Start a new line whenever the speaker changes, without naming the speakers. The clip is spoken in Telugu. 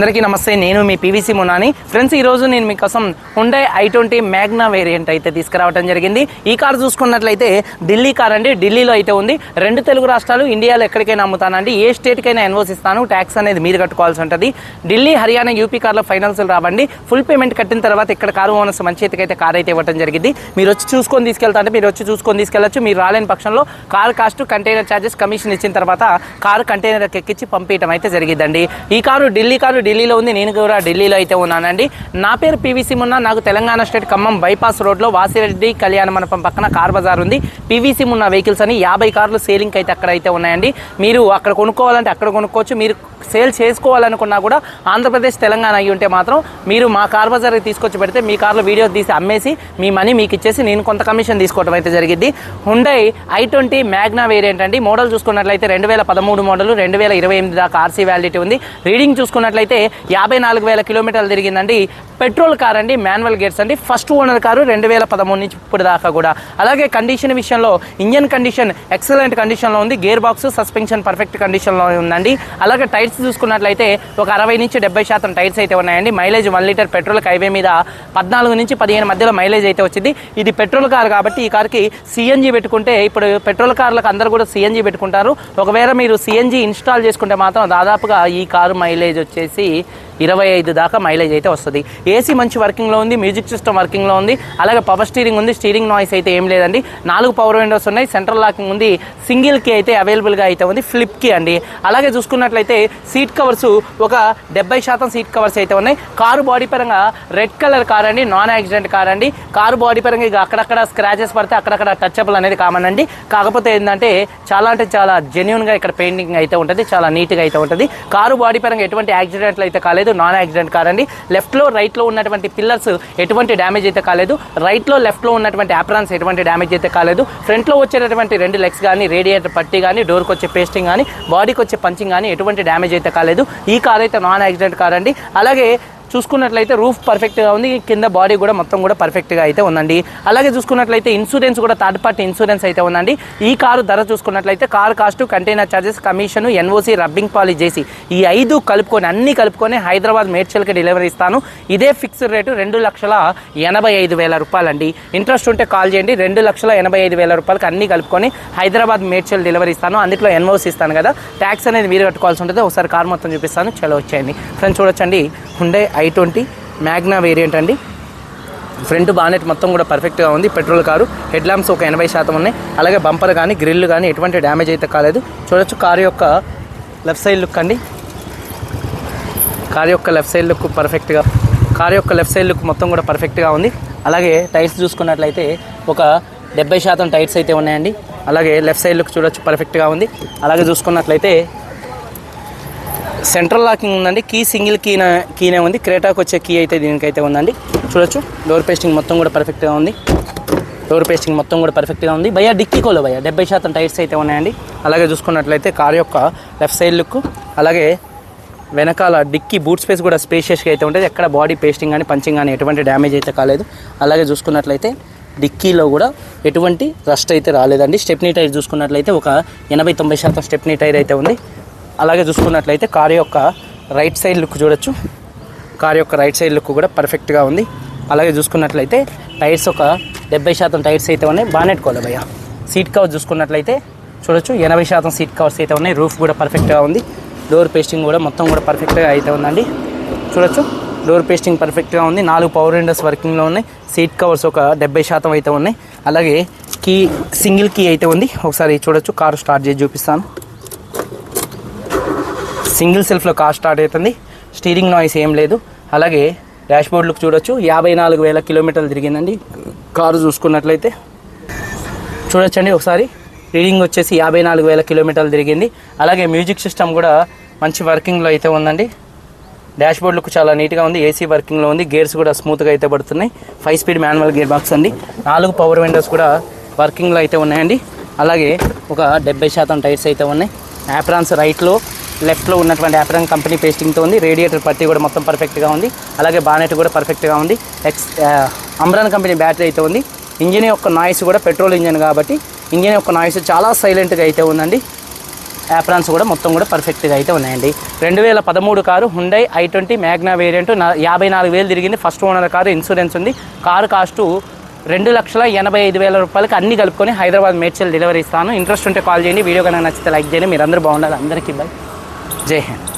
అందరికీ నమస్తే నేను మీ పీవీసీ మునాని. ఫ్రెండ్స్ ఈ రోజు నేను మీకోసం Hyundai i twenty Magna variant అయితే తీసుకురావడం జరిగింది. ఈ కార్ చూసుకున్నట్లయితే ఢిల్లీ కార్ అండి. ఢిల్లీలో అయితే ఉంది. రెండు తెలుగు రాష్ట్రాలు ఇండియాలో ఎక్కడికైనా అమ్ముతానండి. ఏ స్టేట్కైనా ఎన్వోస్ ఇస్తాను ట్యాక్స్ అనేది మీరు కట్టుకోవాల్సి ఉంటుంది. ఢిల్లీ హర్యానా యూపీ కార్లో ఫైనాన్సులు రావండి. ఫుల్ పేమెంట్ కట్టిన తర్వాత ఇక్కడ కారు ఓనర్స్ మంచి చేతికైతే కార్ అయితే ఇవ్వడం జరిగింది. మీరు వచ్చి చూసుకొని తీసుకెళ్తా అంటే మీరు వచ్చి చూసుకొని తీసుకెళ్ళచ్చు. మీరు రాలేని పక్షంలో car cost container charges commission ఇచ్చిన తర్వాత కారు కంటైనర్ ఎక్కించి పంపించడం అయితే జరిగిందండి ఈ కారు ఢిల్లీ కారు ఢిల్లీలో ఉంది. నేను కూడా ఢిల్లీలో అయితే ఉన్నానండి. నా పేరు పీవీసీ మున్న. నాకు తెలంగాణ స్టేట్ ఖమ్మం బైపాస్ రోడ్లో వాసిరెడ్డి కళ్యాణ మండపం పక్కన కార్ బజార్ ఉంది. పీవీసీ మున్న వెహికల్స్ అని యాభై కార్లు సేలింగ్ అయితే అక్కడ అయితే ఉన్నాయండి. మీరు అక్కడ కొనుక్కోవాలంటే అక్కడ కొనుక్కోవచ్చు. మీరు సేల్ చేసుకోవాలనుకున్నా కూడా ఆంధ్రప్రదేశ్ తెలంగాణ అయ్యి ఉంటే మాత్రం మీరు మా కార్ బజార్కి తీసుకొచ్చి పెడితే మీ కార్లో వీడియో తీసి అమ్మేసి మీ మనీ మీకు ఇచ్చేసి నేను కొంత కమిషన్ తీసుకోవడం అయితే జరిగింది Hyundai i twenty Magna variant అండి. మోడల్ చూసుకున్నట్లయితే రెండు వేల పదమూడు మోడల్ రెండు వేల ఇరవై ఎనిమిది దాకా ఆర్సీ వ్యాలిడిటీ ఉంది. రీడింగ్ చూసుకున్నట్లయితే యాభై నాలుగు వేల కిలోమీటర్లు తిరిగిందండి. పెట్రోల్ కార్ అండి మాన్యువల్ గేట్స్ అండి. ఫస్ట్ ఓనర్ కారు రెండు వేల పదమూడు నుంచి ఇప్పుడు దాకా కూడా. అలాగే కండిషన్ విషయంలో ఇంజన్ కండిషన్ ఎక్సలెంట్ కండిషన్లో ఉంది. గేర్ బాక్స్ సస్పెన్షన్ పర్ఫెక్ట్ కండిషన్లో ఉందండి. అలాగే టైర్స్ చూసుకున్నట్లయితే ఒక అరవై నుంచి డెబ్బై శాతం టైర్స్ అయితే ఉన్నాయండి. Mileage one litre petrol highway మీద పద్నాలుగు నుంచి పదిహేను మధ్యలో మైలేజ్ అయితే వచ్చింది. ఇది పెట్రోల్ కార్ కాబట్టి ఈ కార్కి సిఎన్జి పెట్టుకుంటే ఇప్పుడు పెట్రోల్ కార్లకు అందరూ కూడా సిఎన్జి పెట్టుకుంటారు. ఒకవేళ మీరు సిఎన్జి ఇన్స్టాల్ చేసుకుంటే మాత్రం దాదాపుగా ఈ కారు మైలేజ్ వచ్చేసి be ఇరవై ఐదు దాకా మైలేజ్ అయితే వస్తుంది. ఏసీ మంచి వర్కింగ్లో ఉంది మ్యూజిక్ సిస్టమ్ వర్కింగ్లో ఉంది అలాగే పవర్ స్టీరింగ్ ఉంది స్టీరింగ్ నాయిస్ అయితే ఏం లేదండి. నాలుగు పవర్ విండోస్ ఉన్నాయి సెంట్రల్ లాకింగ్ ఉంది సింగిల్ కీ అయితే అవైలబుల్గా అయితే ఉంది ఫ్లిప్ కీ అండి. అలాగే చూసుకున్నట్లయితే సీట్ కవర్స్ ఒక డెబ్బై శాతం సీట్ కవర్స్ అయితే ఉన్నాయి. కారు బాడీ పరంగా రెడ్ కలర్ కార్ అండి నాన్ యాక్సిడెంట్ కార్ అండి. కారు బాడీ పరంగా ఇక అక్కడక్కడ స్క్రాచెస్ పడితే అక్కడక్కడ టచబుల్ అనేది కామన్ అండి. కాకపోతే ఏంటంటే చాలా అంటే చాలా జెన్యున్గా ఇక్కడ పెయింటింగ్ అయితే ఉంటుంది చాలా నీట్గా అయితే ఉంటుంది. కారు బాడీ పరంగా ఎటువంటి యాక్సిడెంట్లు అయితే కాలేదు. నాన్ యాక్సిడెంట్ కార్ అండి లెఫ్ట్లో రైట్లో ఉన్నటువంటి పిల్లర్స్ ఎటువంటి డ్యామేజ్ అయితే కాలేదు. రైట్లో లెఫ్ట్లో ఉన్నటువంటి యాప్రాన్స్ ఎటువంటి డ్యామేజ్ అయితే కాలేదు. ఫ్రంట్లో వచ్చేటటువంటి రెండు లెగ్స్ కానీ రేడియేటర్ పట్టి కానీ డోర్కి వచ్చే పేస్టింగ్ కానీ బాడీకి వచ్చే పంచింగ్ కానీ ఎటువంటి డ్యామేజ్ అయితే కాలేదు. ఈ కార్ అయితే నాన్ యాక్సిడెంట్ కార్ అండి అలాగే చూసుకున్నట్లయితే రూఫ్ పర్ఫెక్ట్గా ఉంది. కింద బాడీ కూడా మొత్తం కూడా పర్ఫెక్ట్గా అయితే ఉందండి. అలాగే చూసుకున్నట్లయితే ఇన్సూరెన్స్ కూడా థర్డ్ పార్టీ ఇన్సూరెన్స్ అయితే ఉందండి. ఈ కారు ధర చూసుకున్నట్లయితే car cost container charges commission NOC rubbing polish చేసి ఈ ఐదు కలుపుకొని అన్ని కలుపుకొని హైదరాబాద్ మేడ్చల్కి డెలివరీ ఇస్తాను. ఇదే ఫిక్స్డ్ రేటు రెండు లక్షల ఎనభై ఐదు వేల రూపాయలండి. ఇంట్రెస్ట్ ఉంటే కాల్ చేయండి. రెండు లక్షల ఎనభై ఐదు వేల రూపాయలకి అన్ని కలుపుకొని హైదరాబాద్ మేడ్చల్ డెలివరీ ఇస్తాను. అందులో ఎన్ఓసి ఇస్తాను కదా. ట్యాక్స్ అనేది మీరు కట్టుకోవాల్సి ఉంటుంది. ఒకసారి కార్ మొత్తం చూపిస్తాను. చలో వచ్చేయండి. ఫ్రెండ్స్ చూడొచ్చండి. Hyundai i twenty Magna variant అండి. ఫ్రంట్ బానెట్ మొత్తం కూడా పర్ఫెక్ట్గా ఉంది. పెట్రోల్ కారు హెడ్ ల్యాంప్స్ ఒక ఎనభై శాతం ఉన్నాయి. అలాగే బంపర్ కానీ గ్రిల్ కానీ ఎటువంటి డ్యామేజ్ అయితే కాలేదు. చూడొచ్చు కారు యొక్క లెఫ్ట్ సైడ్ లుక్ అండి. కారు యొక్క లెఫ్ట్ సైడ్ లుక్ పర్ఫెక్ట్గా కారు యొక్క లెఫ్ట్ సైడ్ లుక్ మొత్తం కూడా పర్ఫెక్ట్గా ఉంది. అలాగే టైర్స్ చూసుకున్నట్లయితే ఒక డెబ్బై శాతం టైర్స్ అయితే ఉన్నాయండి. అలాగే లెఫ్ట్ సైడ్ లుక్ చూడొచ్చు పర్ఫెక్ట్గా ఉంది. అలాగే చూసుకున్నట్లయితే సెంట్రల్ లాకింగ్ ఉందండి. కీ సింగిల్ కీ కీనే ఉంది. క్రేటాకు వచ్చే కీ అయితే దీనికైతే ఉందండి. చూడొచ్చు. డోర్ పేస్టింగ్ మొత్తం కూడా పర్ఫెక్ట్గా ఉంది. డోర్ పేస్టింగ్ మొత్తం కూడా పర్ఫెక్ట్గా ఉంది. భయ్యా డిక్కీ కోలో భయ్యా. డెబ్బై శాతం టైర్స్ అయితే ఉన్నాయండి. అలాగే చూసుకున్నట్లయితే కార్ యొక్క లెఫ్ట్ సైడ్ లుక్ అలాగే వెనకాల డిక్కీ బూట్ స్పేస్ కూడా స్పేషియస్గా అయితే ఉంటుంది. ఎక్కడ బాడీ పేస్టింగ్ కానీ పంచింగ్ కానీ ఎటువంటి డ్యామేజ్ అయితే కాలేదు. అలాగే చూసుకున్నట్లయితే డిక్కీలో కూడా ఎటువంటి రస్ట్ అయితే రాలేదండి. స్టెప్నీ టైర్ చూసుకున్నట్లయితే ఒక ఎనభై తొంభై శాతం స్టెప్నీ టైర్ అయితే ఉంది. అలాగే చూసుకున్నట్లయితే కార్ యొక్క రైట్ సైడ్ లుక్ చూడొచ్చు. కార్ యొక్క రైట్ సైడ్ లుక్ కూడా పర్ఫెక్ట్గా ఉంది. అలాగే చూసుకున్నట్లయితే టైర్స్ ఒక డెబ్బై శాతం టైర్స్ అయితే ఉన్నాయి. బానెట్ కోలే భయ్య. సీట్ కవర్ చూసుకున్నట్లయితే చూడొచ్చు. ఎనభై శాతం సీట్ కవర్స్ అయితే ఉన్నాయి. రూఫ్ కూడా పర్ఫెక్ట్గా ఉంది. డోర్ పేస్టింగ్ కూడా మొత్తం కూడా పర్ఫెక్ట్గా అయితే ఉందండి. చూడొచ్చు. డోర్ పేస్టింగ్ పర్ఫెక్ట్గా ఉంది. నాలుగు పవర్ విండోస్ వర్కింగ్లో ఉన్నాయి. సీట్ కవర్స్ ఒక డెబ్బై శాతం అయితే ఉన్నాయి. అలాగే కీ సింగిల్ కీ అయితే ఉంది. ఒకసారి చూడొచ్చు. కారు స్టార్ట్ చేసి చూపిస్తాను. సింగిల్ సెల్ఫ్లో కార్ స్టార్ట్ అవుతుంది. స్టీరింగ్ నాయిస్ ఏం లేదు. అలాగే డాష్ బోర్డ్ చూడొచ్చు. యాభై నాలుగు వేల కిలోమీటర్లు తిరిగిందండి. కారు చూసుకున్నట్లయితే. చూడొచ్చండి ఒకసారి. రీడింగ్ వచ్చేసి యాభై నాలుగు వేల కిలోమీటర్లు తిరిగింది. అలాగే మ్యూజిక్ సిస్టమ్ కూడా మంచి వర్కింగ్లో అయితే ఉందండి. డాష్ బోర్డ్ చాలా నీట్గా ఉంది. ఏసీ వర్కింగ్లో ఉంది. గేర్స్ కూడా స్మూత్గా అయితే పడుతున్నాయి. Five speed manual gear box అండి. నాలుగు పవర్ విండోస్ కూడా వర్కింగ్లో అయితే ఉన్నాయండి. అలాగే ఒక డెబ్బై శాతం టైర్స్ అయితే ఉన్నాయి. యాప్రాన్స్ రైట్లో లెఫ్ట్లో ఉన్నటువంటి యాప్రాన్ కంపెనీ పేస్టింగ్తో ఉంది. రేడియేటర్ పట్టి కూడా మొత్తం పర్ఫెక్ట్గా ఉంది. అలాగే బానెట్ కూడా పర్ఫెక్ట్గా ఉంది. ఎక్స్ అమ్రాన్ కంపెనీ బ్యాటరీ అయితే ఉంది. ఇంజిన్ యొక్క నాయిస్ కూడా పెట్రోల్ ఇంజిన్ కాబట్టి ఇంజిన్ యొక్క నాయిస్ చాలా సైలెంట్గా అయితే ఉందండి. యాప్రాన్స్ కూడా మొత్తం కూడా పర్ఫెక్ట్గా అయితే ఉన్నాయండి. రెండు వేల పదమూడు car Hyundai i twenty Magna variant యాభై నాలుగు వేలు తిరిగింది. ఫస్ట్ ఓనర్ కారు ఇన్సూరెన్స్ ఉంది. కారు కాస్టు రెండు లక్షల ఎనభై ఐదు వేల రూపాయలకి అన్ని కలుపుకొని హైదరాబాద్ మేడ్చల్ డెలివరీ ఇస్తాను ఇంట్రెస్ట్ ఉంటే కాల్ చేయండి. వీడియో కనుక నచ్చితే లైక్ చేయండి. మీరు అందరూ బాగుండాలి. అందరికీ బాయ్ जय हिंद।